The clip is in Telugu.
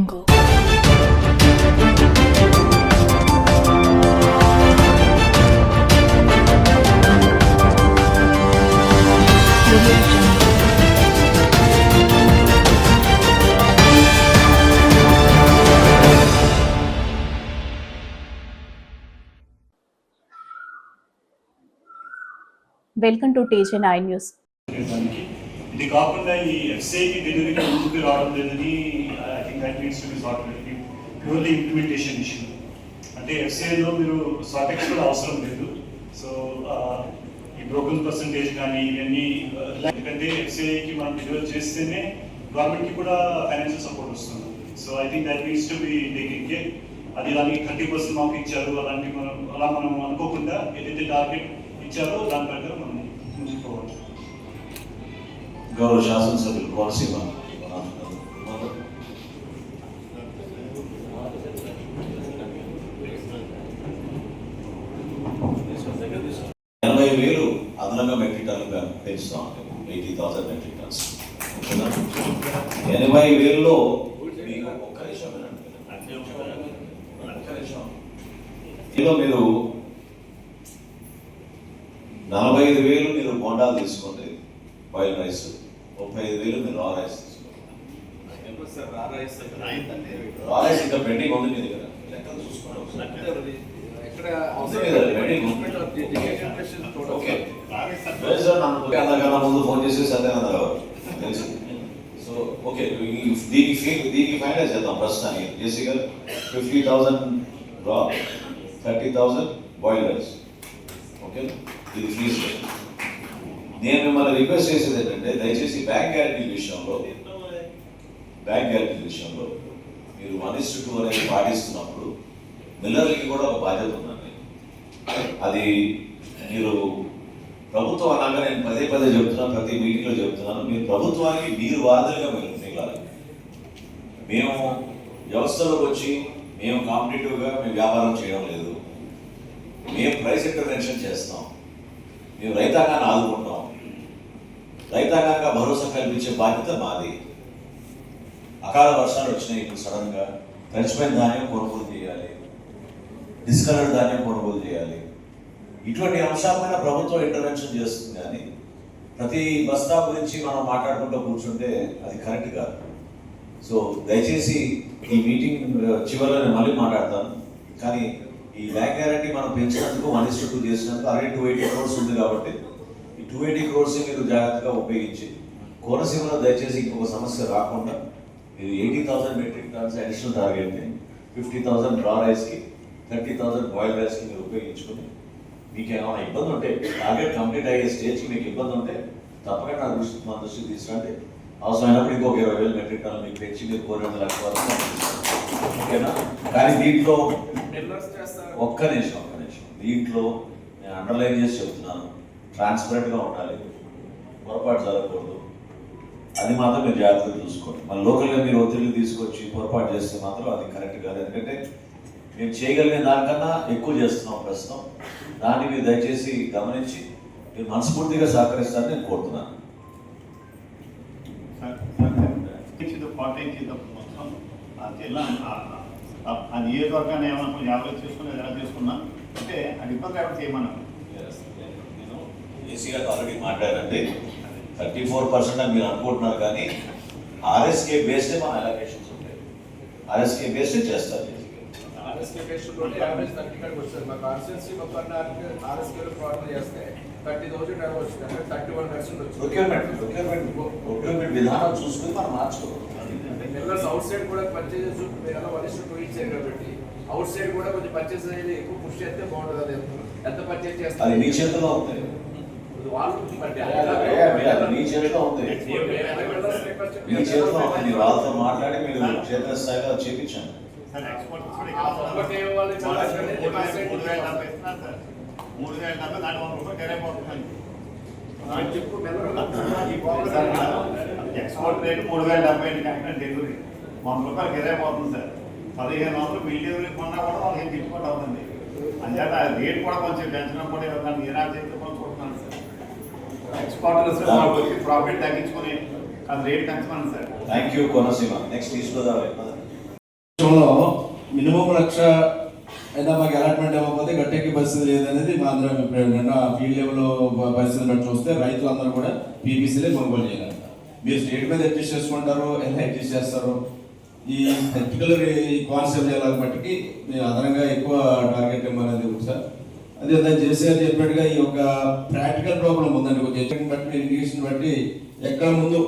jungle. Audio Jungle. Welcome to TJ nine news దానికి ఇది కాకుండా ఈ ఎఫ్సీఐకి డెలివరీకి ముందుకు రావడం లేదని I think that needs to be purely implementation issue అంటే ఎఫ్సీఐలో మీరు సార్టెక్స్ కూడా అవసరం లేదు. సో ఈ బ్రోకన్ పర్సంటేజ్ కానీ ఇవన్నీ ఎందుకంటే ఎఫ్సీఐకి మనం డెలివర్ చేస్తేనే గవర్నమెంట్కి కూడా ఫైనాన్షియల్ సపోర్ట్ వస్తుంది. So I think that needs to be taking care అది దానికి థర్టీ పర్సెంట్ మాకు ఇచ్చారు అలాంటి మనం అలా మనం అనుకోకుండా ఏదైతే టార్గెట్ ఇచ్చారో దాని ప్రకారం మనం ముందుకు పోవాలి. గౌరవ శాసనసభ్యులు కోనసీమ. పెంచుతాం ఎయిటీ థౌసండ్ మెట్రిక్ టన్స్ ఎనభై వేలలో మీకు ఒక్క నిమిషం. ఇందులో మీరు నలభై ఐదు వేలు మీరు బోండాలు తీసుకోండి. బాయిల్ రైస్ ముప్పై ఐదు వేలు మీరు రా రైస్ తీసుకోండి. రా రైస్ ఇంకా పెండింగ్ ఉంది మీ దగ్గర. లెక్కలు చూసుకోండి. ముందు ఫోన్ చేసి సత్యానంద గారు తెలుసు. సో ఓకే ఈ- దీనికి ఫీ- దీనికి ఫైనల్ చేద్దాం ప్రస్తుతానికి. జేసీ గారు fifty thousand raw thirty thousand boil rice okay ఇది ఫీజు నేను మిమ్మల్ని రిక్వెస్ట్ చేసేది ఏంటంటే దయచేసి బ్యాంక్ గ్యారంటీ విషయంలో బ్యాంక్ గ్యారంటీ విషయంలో మీరు వన్ ఇస్ టూ అనేది పాటిస్తున్నప్పుడు మిల్లర్లకి కూడా ఒక బాధ్యత ఉందండి. అది మీరు ప్రభుత్వం అనగా నేను పదే పదే చెప్తున్నాను ప్రతి మీటింగ్లో చెప్తున్నాను. మీరు ప్రభుత్వానికి మీరు వాదనగా మీరు మేము వ్యవస్థలోకి వచ్చి మేము కాంపిటేటివ్గా మేము వ్యాపారం చేయడం లేదు. మేము ప్రైస్ ఇంటర్వెన్షన్ చేస్తాం. మేము రైతాంగాన్ని ఆదుకుంటాం. రైతాంగానికి భరోసా కల్పించే బాధ్యత మాది. అకాల వర్షాలు వచ్చినాయి ఇప్పుడు సడన్గా తడిచిపోయిన ధాన్యం కొనుగోలు చేయాలి డిస్కలర్డ్ ధాన్యం కొనుగోలు చేయాలి. ఇటువంటి అంశాలపైన ప్రభుత్వం ఇంటర్వెన్షన్ చేస్తుంది. కానీ ప్రతి బస్తా గురించి మనం మాట్లాడుకుంటూ కూర్చుంటే అది కరెక్ట్ కాదు. సో దయచేసి ఈ మీటింగ్ చివరిలో నేను మళ్ళీ మాట్లాడతాను. కానీ ఈ బ్యాంక్ గ్యారంటీ మనం పెంచినందుకు వన్ ఇస్ టూ చేసినందుకు అలాగే టూ ఎయిటీ క్రోర్స్ ఉంది కాబట్టి ఈ టూ ఎయిటీ క్రోర్స్ మీరు జాగ్రత్తగా ఉపయోగించి కోనసీమలో దయచేసి ఇంకొక సమస్య రాకుండా మీరు eighty thousand metric tons additional టార్గెట్ని fifty thousand draw రైస్కి థర్టీ థౌసండ్ బాయిల్ రైస్కి మీరు ఉపయోగించుకొని మీకు ఏమైనా ఇబ్బంది ఉంటే టార్గెట్ కంప్లీట్ అయ్యే స్టేజ్కి మీకు ఇబ్బంది ఉంటే తప్పకుండా నా దృష్టి మా దృష్టికి తీసుకురండి. అవసరమైనప్పుడు ఇంకొక ఇరవై వేలు మెట్రిక్ టన్నులు మీకు పెంచి మీరు కోరి వందల వరకు. ఓకేనా? కానీ దీంట్లో ఒక్క నిమిషం ఒక్క నిమిషం. దీంట్లో నేను అండర్లైన్ చేసి చెప్తున్నాను. ట్రాన్స్పరెంట్గా ఉండాలి. పొరపాటు జరగకూడదు. అది మాత్రం మీరు జాగ్రత్తగా చూసుకోండి. మన లోకల్గా మీరు ఒత్తిడి తీసుకొచ్చి పొరపాటు చేస్తే మాత్రం అది కరెక్ట్ కాదు. ఎందుకంటే మేము చేయగలిగిన దానికన్నా ఎక్కువ చేస్తున్నాం ప్రస్తుతం. దాన్ని మీరు దయచేసి గమనించి మీరు మనస్ఫూర్తిగా సహకరిస్తారని నేను కోరుతున్నాను. ఇచ్చింది పాటించింది మొత్తం. ఆ జిల్లా ఆ- ఆ- ఆ నియోజకవర్గాన్ని ఏమైనా కొంచెం యాభై చేసుకుని ఎలా చేసుకున్నా అంటే అది ఇబ్బంది లేకుండా చేయమన్నాం నేను ఏసీ గారు ఆల్రెడీ మాట్లాడండి థర్టీ ఫోర్ పర్సెంట్ అని మీరు అనుకుంటున్నారు కానీ ఆర్ఎస్కే బేస్డే మన అలొకేషన్స్ ఉంటాయి. ఆర్ఎస్కే బేస్డే చేస్తారు ఆర్ఎస్కే పేషెంట్లోనే యావరేజ్ థర్టీ కాడికి వస్తుంది మా కాన్స్టిట్యున్సీ మొత్తాన్ని ఆర్ఎస్కేలో ప్రాబ్లం చేస్తే థర్టీ థౌసండ్ అలా వచ్చింది అంటే థర్టీ వన్ పర్సెంట్ వచ్చింది ప్రొక్యూర్మెంట్ ప్రొక్యూర్మెంట్ ప్రొక్యూర్మెంట్ విధానం చూసుకుని మనం మార్చుకోవాలి మిల్లర్స్ అవుట్ సైడ్ కూడా పర్చేజెస్ మీరు ఎలా వన్ టూ ఇచ్చారు కాబట్టి అవుట్ సైడ్ కూడా కొంచెం పర్చేస్ అయ్యేది ఎక్కువ పుష్ చేస్తే బాగుంటుంది అది ఎంత- ఎంత పర్చేస్ అది చేస్తారు మీ చేతిలో ఉంది వాళ్ళు బట్టి అది మీ చేతిలో ఉంది మీ చేతిలో ఉంది మీరు వాళ్ళతో మాట్లాడి మీరు క్షేత్రస్థాయిలో చేపించండి సార్ ఎక్స్పోర్ట్ ఆ వాళ్ళు మూడు వేల డెబ్బై ఇస్తున్నారు సార్ మూడు వేల డెబ్బై దాంట్లో వంద రూపాయలు కిరాయి పోతుంది చెప్పు ఎక్స్పోర్ట్ రేట్ మూడు వేల డెబ్బై ఐదు కాకుండా డెలివరీ వంద రూపాయలు కిరాయి పోతుంది సార్ పదిహేను వందలు బిల్ డెలివరీ కొన్నా కూడా వాళ్ళకి ఏం అవుతుంది అంచేత రేట్ కూడా కొంచెం పెంచడం కూడా దాన్ని ఏ రాజు చేస్తే కూడా చూస్తున్నాను సార్ ఎక్స్పోర్టర్స్ ప్రాఫిట్ తగ్గించుకుని అది రేట్ పెంచమని sir thank you Konaseema next East Godavari minimum lakh అయినా మాకు అలాట్మెంట్ ఇవ్వకపోతే గట్టెక్కి పరిస్థితి లేదనేది మా అందరం అభిప్రాయం. నిన్న ఫీల్డ్ లెవెల్ పరిస్థితులు బట్టి చూస్తే రైతులందరూ కూడా పీపీసీలే కొనుగోలు చేయాలంట మీరు స్టేట్ మీద అడ్జస్ట్ చేసుకుంటారు ఎలా అడ్జస్ట్ చేస్తారు? ఈ పర్టికులర్ ఈ కాన్సెప్ట్ ఎలా బట్టికి మేము అదనంగా ఎక్కువ టార్గెట్ ఇవ్వాలనేది ఉంది సార్. అదే దాన్ని చేసేది చెప్పినట్టుగా ఈ యొక్క ప్రాక్టికల్ ప్రాబ్లం ఉందండి. కొంచెం బట్టి ఇండికేషన్ బట్టి ఎక్కడ ముందు